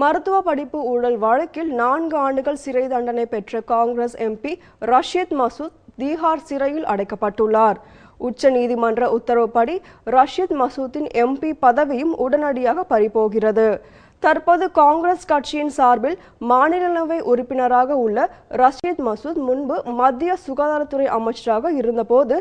மருத்துவ படிப்பு ஊழல் வழக்கில் நான்கு ஆண்டுகள் சிறை தண்டனை பெற்ற காங்கிரஸ் எம்பி ரஷீத் மசூத் தீஹார் சிறையில் அடைக்கப்பட்டுள்ளார். உச்ச நீதிமன்ற உத்தரவுப்படி ரஷீத் மசூத்தின் எம்பி பதவியும் உடனடியாக பறிபோகிறது. தற்போது காங்கிரஸ் கட்சியின் சார்பில் மாநிலங்களவை உறுப்பினராக உள்ள ரஷீத் மசூத் முன்பு மத்திய சுகாதாரத்துறை அமைச்சராக இருந்தபோது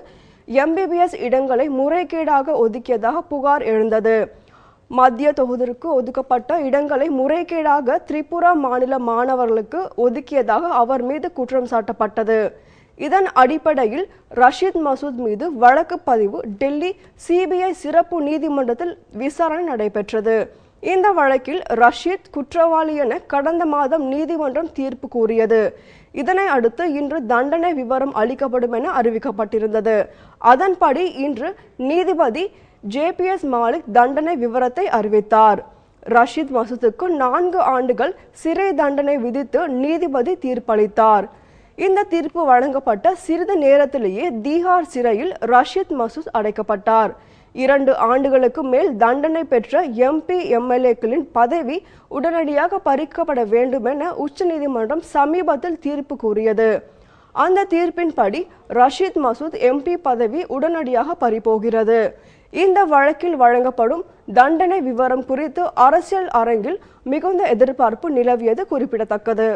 எம்பிபிஎஸ் இடங்களை முறைகேடாக ஒதுக்கியதாக புகார் எழுந்தது. மத்திய தொகுதிக்கு ஒதுக்கப்பட்ட இடங்களை முறைகேடாக திரிபுரா மாநில மாணவர்களுக்கு ஒதுக்கியதாக அவர் மீது குற்றம் சாட்டப்பட்டது. இதன் அடிப்படையில் ரஷீத் மசூத் மீது வழக்கு பதிவு டெல்லி சிபிஐ சிறப்பு நீதிமன்றத்தில் விசாரணை நடைபெற்றது. இந்த வழக்கில் ரஷீத் குற்றவாளி என கடந்த மாதம் நீதிமன்றம் தீர்ப்பு கூறியது. இதனை அடுத்து இன்று தண்டனை விவரம் அளிக்கப்படும் என அறிவிக்கப்பட்டிருந்தது. அதன்படி இன்று நீதிபதி ஜேபிஎஸ் மாலிக் தண்டனை விவரத்தை அறிவித்தார். ரஷீத் மசூத்துக்கு நான்கு ஆண்டுகள் சிறை தண்டனை விதித்து நீதிபதி தீர்ப்பளித்தார். இந்த தீர்ப்பு வழங்கப்பட்ட சிறிது நேரத்திலேயே தீஹார் சிறையில் ரஷீத் மசூத் அடைக்கப்பட்டார். இரண்டு ஆண்டுகளுக்கு மேல் தண்டனை பெற்ற எம்பி எம்எல்ஏக்களின் பதவி உடனடியாக பறிக்கப்பட வேண்டும் என உச்சநீதிமன்றம் சமீபத்தில் தீர்ப்பு கூறியது. அந்த தீர்ப்பின்படி ரஷீத் மசூத் எம்பி பதவி உடனடியாக பறிபோகிறது. இந்த வழக்கில் வழங்கப்படும் தண்டனை விவரம் குறித்து அரசியல் அரங்கில் மிகுந்த எதிர்பார்ப்பு நிலவியது குறிப்பிடத்தக்கது.